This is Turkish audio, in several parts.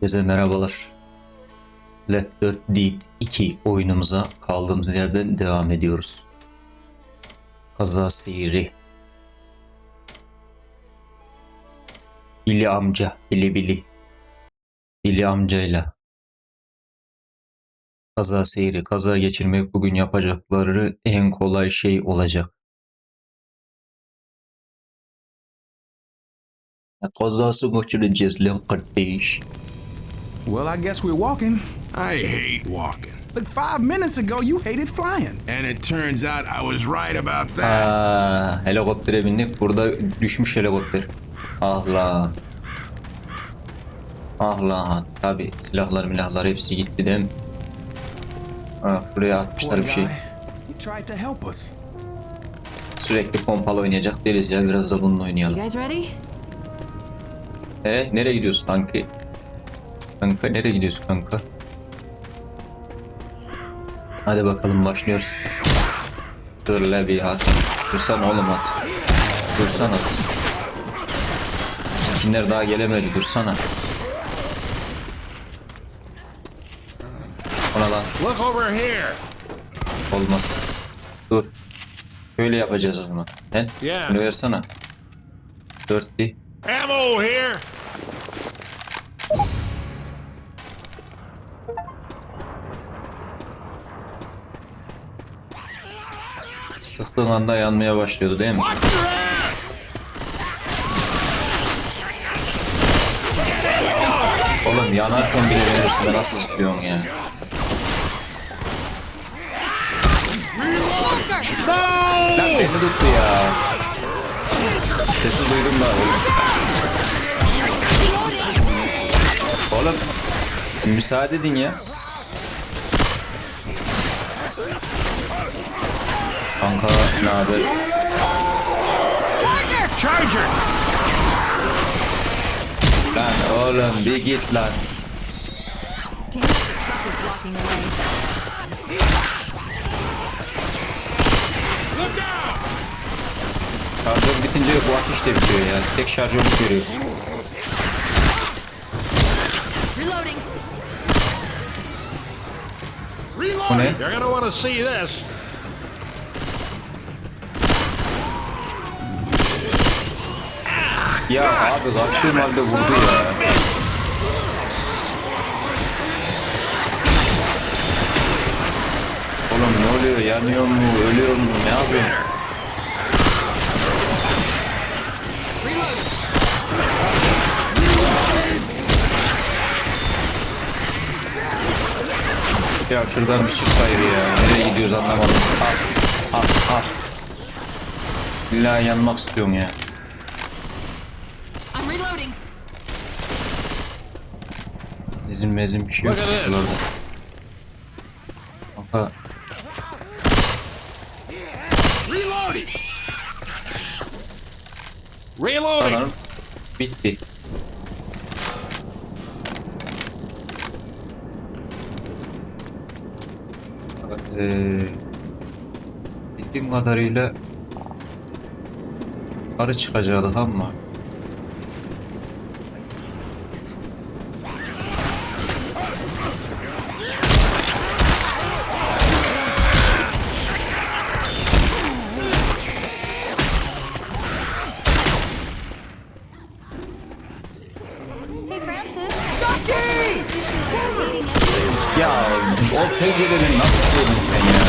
Herkese merhabalar. Left 4 Dead 2 oyunumuza kaldığımız yerden devam ediyoruz. Kaza seyri. Billy amca, Billy Billy. Billy amcayla. Kaza seyri. Kaza geçirmek bugün yapacakları en kolay şey olacak. Kazası geçireceğiz lan kardeş. Well, I guess we're walking. I hate walking. Look, five minutes ago you hated flying. And it turns out I was right about that. Aa, helikoptere bindik. Burada düşmüş helikopter. Ah lan. Ah lan. Tabi silahlar milahlar hepsi gitti değil mi? Ha, şuraya atmışlar bir şey. guy. He tried to help us. Sürekli pompalı oynayacak değiliz ya. Biraz da bununla You oynayalım. guys ready? E nereye gidiyorsun kanki? Kanka nereye gidiyorsun kanka? Hadi bakalım başlıyoruz. Dur la bir Hasan. Dursana oğlum Hasan. Dursana Hasan. Daha gelemedi dursana. Ona lan Look over here. olmaz. Dur. Şöyle yapacağız zaman. Sen Yeah. bunu versene. Dörtlü. Ammo here. Sıktığın anda yanmaya başlıyordu değil mi? Oğlum yanarken bile benim üstüme nasıl zıplıyorsun ya? Lan beni tuttu ya. Sesi duydum da oğlum. Oğlum müsaade edin ya. Kanka ne haber? Charger. Lan oğlum bir git lan. Damn, the truck is blocking the way. Look out. Şarjör bitince bu ateş de bitiyor ya. Tek şarjörlük görüyor. Reloading. Reload. ne? Ya abi kaçtığım halde vurdu ya. Oğlum ne oluyor? Yanıyor mu? Ölüyor mu? Ne yapıyorsun? Ya şuradan bir çık hayır ya. Nereye gidiyoruz anlamadım. Al. Al. Al. İlla yanmak istiyorum ya. I'm reloading. İzin mezin bir şey yok. Orada. Kanka Reloading. Reloading. bitti. Eee bildiğim kadarıyla arı çıkacaktık ama ya o pencereden nasıl sığdın sen ya?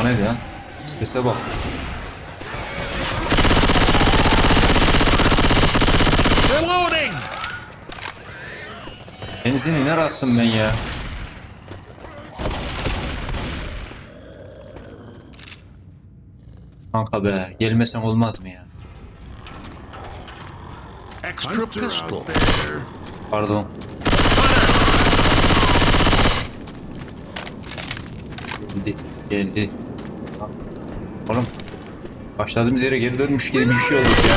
O ne lan? Sese bak. Reloading. Benzini nereye attım ben ya? Kanka be, gelmesen olmaz mı ya? Extra pistol. Pardon. Geldi, geldi. Oğlum, başladığımız yere geri dönmüş gibi bir şey olduk ya.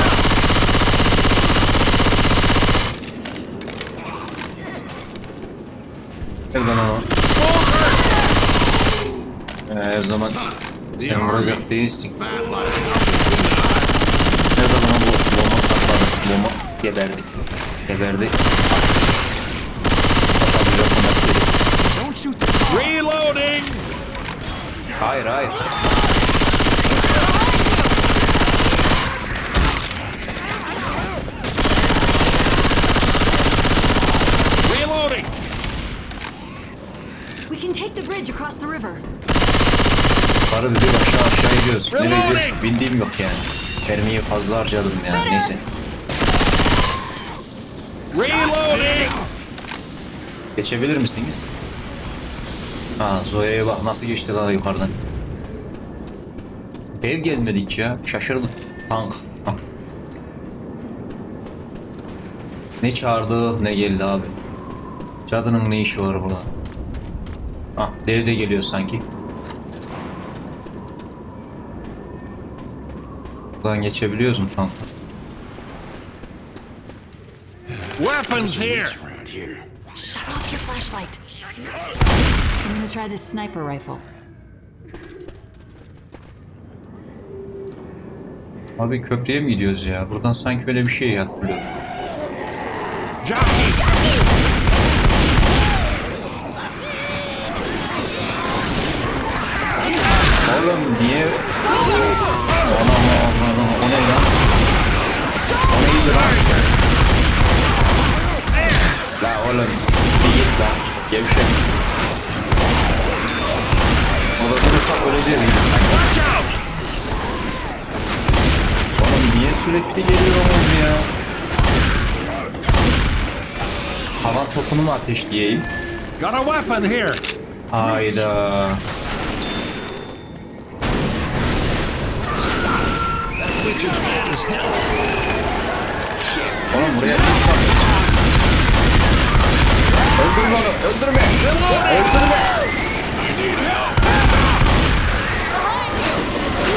Nereden ama? Ee, her zaman sen vuracak değilsin. The car. Reloading! Hayır hayır. Reloading! We can take the bridge across the river. Para dedi aşağı aşağı gidiyoruz. Nereye gidiyoruz? Bildiğim yok yani. Mermiyi fazla harcadım ya. Neyse. Reloading! Geçebilir misiniz? Ha Zoe'ye bak nasıl geçti daha yukarıdan. Dev gelmedi hiç ya. Şaşırdım. Tank. Ne çağırdı ne geldi abi. Cadının ne işi var burada? Ah dev de geliyor sanki. Buradan geçebiliyoruz mu tank? Weapons here! Flashlight. I'm gonna try this sniper rifle. Abi köprüye mi gidiyoruz ya? Buradan sanki öyle bir şey hatırlıyorum. Oğlum niye? Ana ana ana o ne lan? O neydi lan? La oğlum gevşek. Orada durursak öleceğiz gibi sanki. Oğlum niye sürekli geliyorsunuz ya? Havan topunu mu ateşleyeyim? Got a weapon here! Hayda. Oğlum buraya niye çıkamıyorsun? Öldürme onu, öldürme. Öldürme.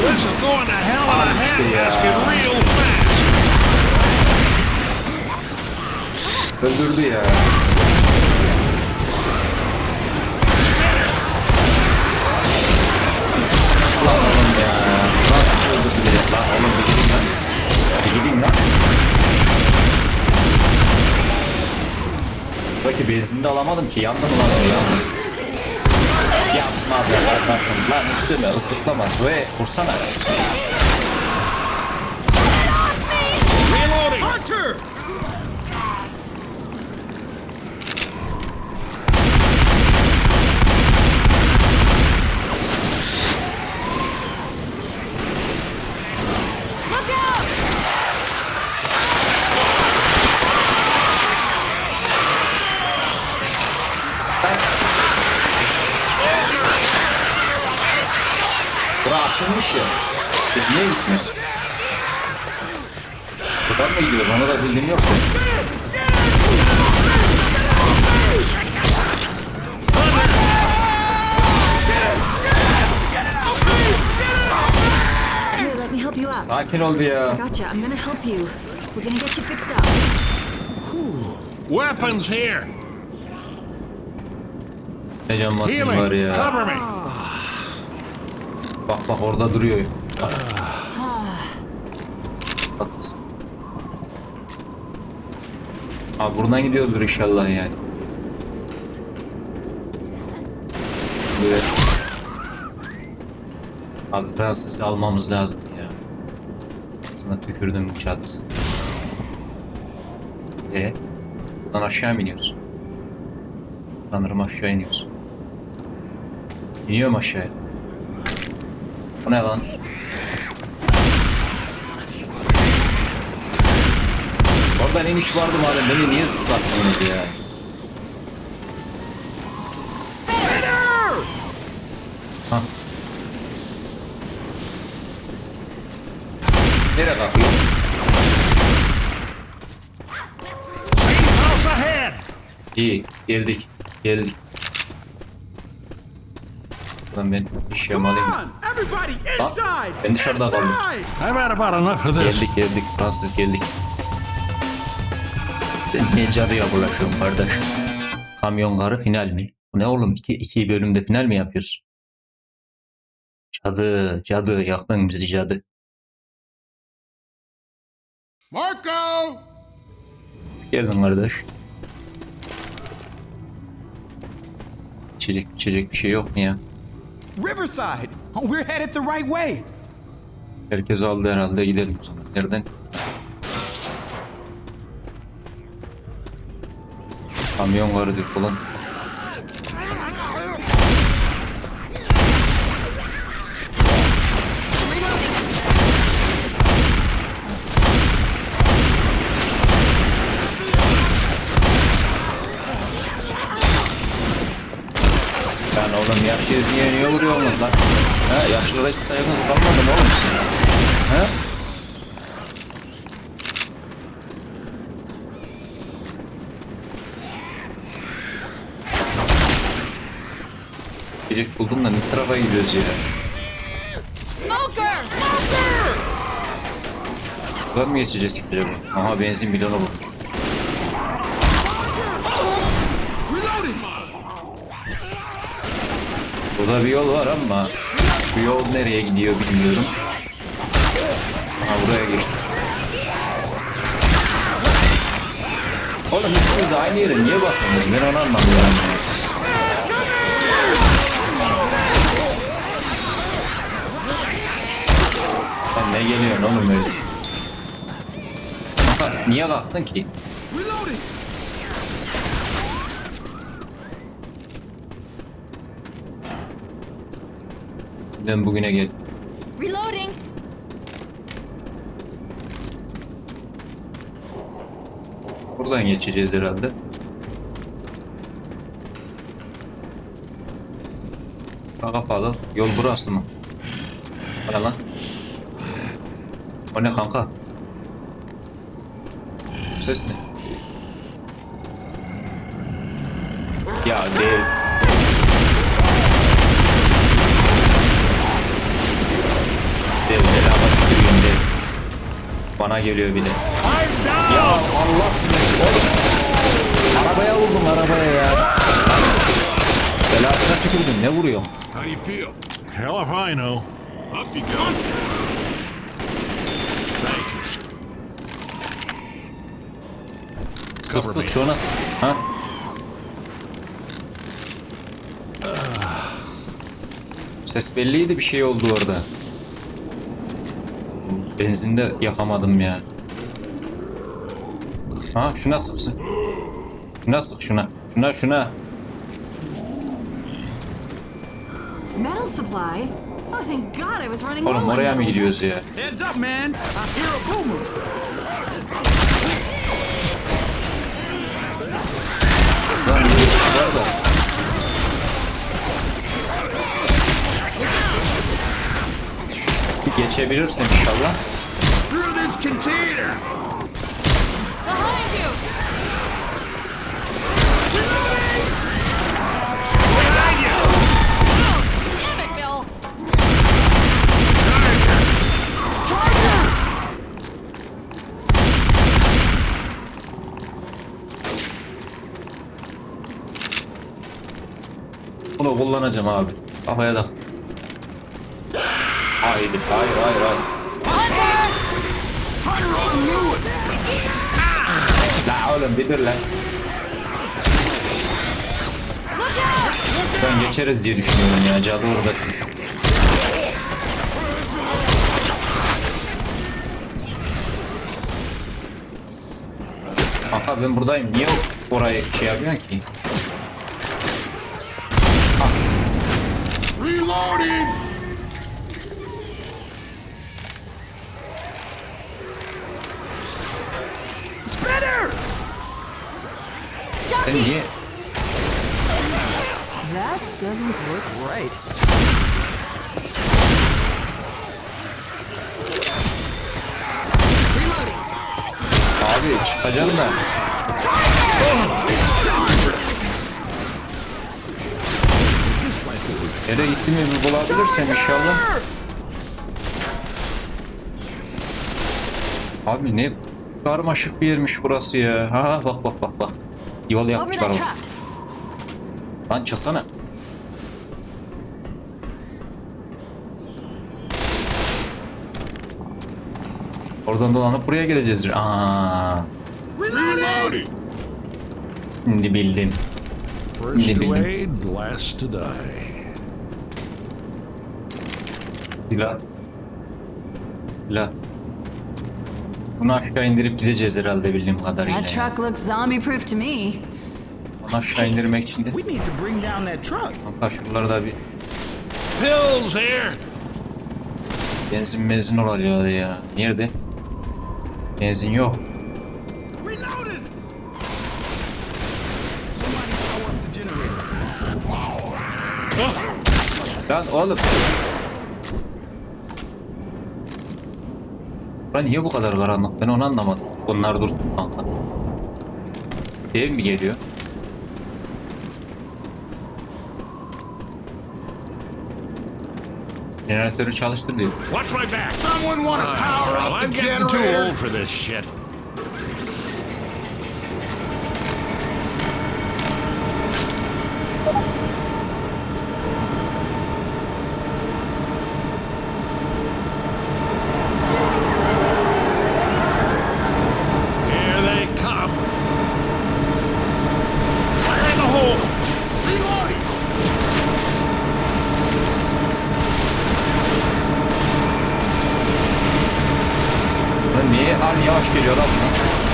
This is going to hell in a işte ya. handbasket real fast! Öldürdü ya. Lan oğlum ya. Nasıl öldürdü ya? Lan oğlum bir gidin lan. Bir Benzini de alamadım ki. Yandım lan o yandım. Yapma be kardeşim. Lan üstüme ıslıklama. Zoe vursana. Reloading! Look out! Bura açılmış ya. Biz niye gitmiyoruz? Buradan mı gidiyoruz? Onu da bildiğim yok. da. Here, let me help you up. Sakin ol bir ya. Gotcha. I'm gonna help you. We're gonna get you fixed up. Weapons here! Ne can basın var ya. Cover me! Bak bak orada duruyor. Abi buradan gidiyordur inşallah yani. Böyle. Abi Fransız'ı almamız lazım ya. Sana tükürdüm çatısı. E buradan aşağı mı iniyorsun? Sanırım aşağı iniyorsun. İniyorum aşağıya. O ne lan? Oradan iniş vardı madem beni niye zıplattınız ya? Hah. Nereye kalkıyor? İyi geldik geldik. Lan ben alayım. mı? Everybody Lan ben dışarıda kaldım. Geldik geldik Fransız geldik. Sen niye cadıya bulaşıyorsun kardeş? Kamyon karı final mi? Bu ne oğlum? İki, iki bölümde final mi yapıyorsun? Cadı, cadı, yaktın bizi cadı. Marco! Geldin kardeş. İçecek içecek bir şey yok mu ya? Riverside! Oh, we're headed the right way! Herkes aldı herhalde gidelim o zaman. Nereden? Kamyon vardı ulan. Yani yaşlıyız niye niye vuruyorsunuz lan? Ha yaşlılara hiç saygınız kalmadı mı oğlum sizin? Ha? Gecek buldum da ne tarafa gidiyoruz ya? Smoker! Buradan mı geçeceğiz acaba? Aha benzin bidonu bu. Burada bir yol var ama bu yol nereye gidiyor bilmiyorum. Aha buraya geçtik. Oğlum üçümüz de aynı yere niye bakmıyoruz? Ben onu ya. Sen ne geliyorsun oğlum öyle? Niye kalktın ki? Ben bugüne gel. Reloading! Buradan geçeceğiz herhalde. Ha, Kapalı. Yol burası mı? Hadi lan. O ne kanka? Bu ses ne? Ya değil. Dev beraber gidiyorum dev. Bana geliyor bile. Ya Allah sinirsin oğlum. Arabaya vurdum arabaya ya. Belasına tükürdüm ne vuruyorum? How you feel? Hell if I know. Up you go. Thank you. Sık sık şu nasıl? Ha? Ses belliydi bir şey oldu orada. Benzinde yakamadım ya. Ha şuna sıksın. Şuna sık şuna. Şuna şuna. Metal supply? Oh, thank God I was running Oğlum oraya mı gidiyoruz ya? Heads up, man! I hear a boomer! İt, Bill! Bunu kullanacağım abi. Kafaya tak. Hayır, hayır, hayır, hayır. La oğlum bir dur lan. Ben geçeriz diye düşünüyorum ya. Cadı orada çünkü. Kanka ben buradayım. Niye orayı şey yapıyorsun ki? Reloading! Spinner! Sen Jockey! niye? That doesn't look right. Reloading! Abi çıkacağım da. Nereye gittiğimi bir bulabilirsem inşallah. Abi ne karmaşık bir yermiş burası ya. Ha bak bak bak bak. Yol yapmışlar bak. Lan çıksana. Oradan dolanıp buraya geleceğiz. Aa, şimdi bildim. To die. Silah. Silah. Bunu aşağı indirip gideceğiz herhalde bildiğim kadarıyla. That truck looks zombie proof to me. Bunu aşağı indirmek için de. We need to bring down that truck. Kanka şuraları da bir Pills here! benzin benzin oluyor ya. Nerede? Benzin yok. Lan oğlum. Lan niye bu kadar karanlık? Ben onu anlamadım. Bunlar dursun kanka. Dev mi geliyor? Jeneratörü çalıştır diyor. Watch my back! Someone want to power Well, up I'm the getting too generator? old for this shit. Geliyor lan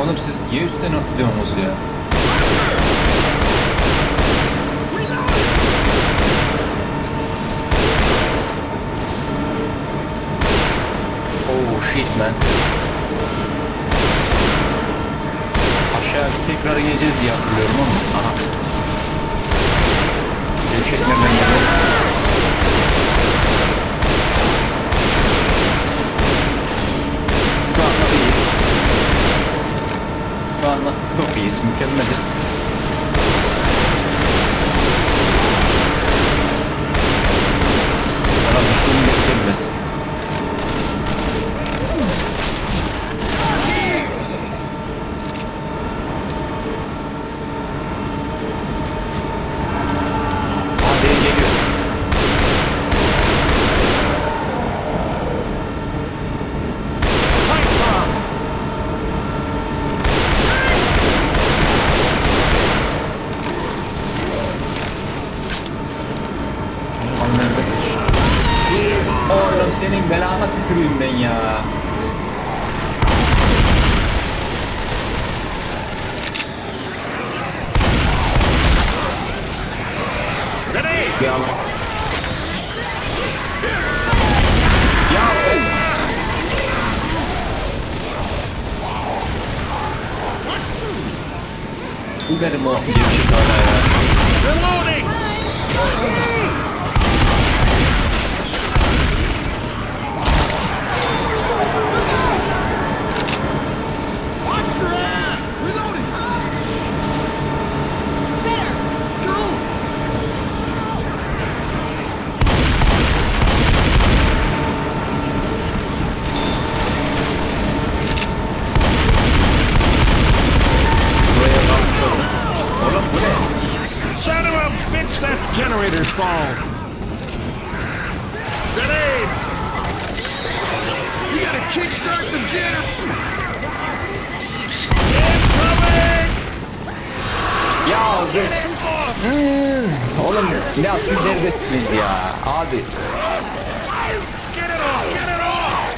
Oğlum siz niye üstten atlıyorsunuz ya? Oh shit man. Aşağı tekrar geleceğiz diye hatırlıyorum ama. Aha. Gevşek nereden geliyor? Şu anda iyiyiz. Şu anda çok iyiyiz, mükemmeliz. Bana düştüğüm beklenmez. Hadi geliyor. Pipe bomb! Al nerede? Oğlum senin belana tüküreyim ben ya. Grenade! Ya. Ya. Bu benim o gevşek hala ya. Reloading! Watch your ass! Reloading! Buraya kalmış oldum. Oğlum bu ne? Bitch, that generator's fall. Grenade! You gotta kickstart the generator! Incoming! Ya dur. Hmm, Oğlum ya siz neredesiniz ya? Abi. Get it off! Get it off!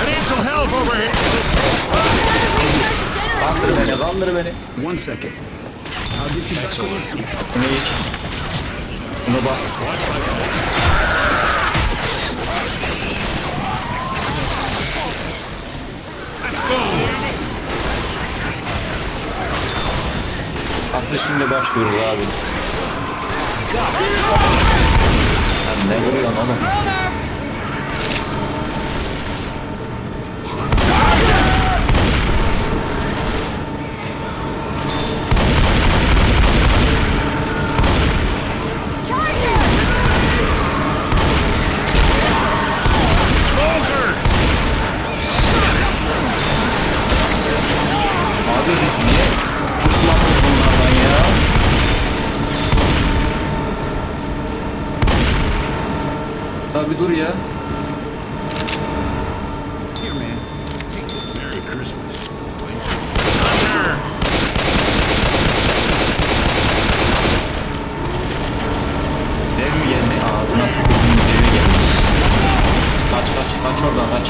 I need some help over here. Bandır beni, bandır beni. One second. I'll get you back over here. Bunu iç. Bunu bas. Aslında şimdi baş başlıyoruz abi. Sen ne vuruyorsun oğlum? Dev geldi? Ağzına tükürdüğüm devi. Kaç kaç kaç oradan kaç.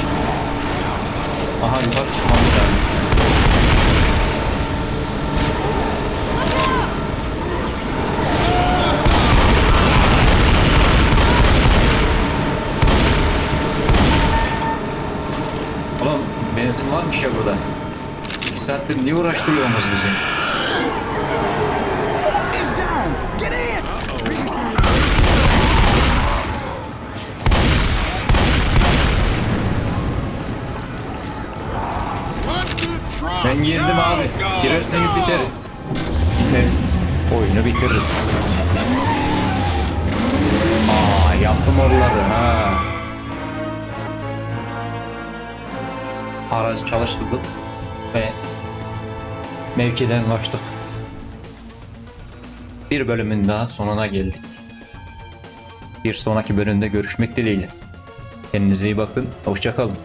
Aha yukarı çıkmamız lazım. Oğlum benzin varmış ya burada. İki saattir niye uğraştırıyorsunuz bizi? Ben yendim abi. Girerseniz biteriz. Biteriz. Oyunu bitiririz. Aa yaktım oraları ha. Aracı çalıştırdık ve mevkiden kaçtık. Bir bölümün daha sonuna geldik. Bir sonraki bölümde görüşmek dileğiyle. Kendinize iyi bakın. Hoşçakalın.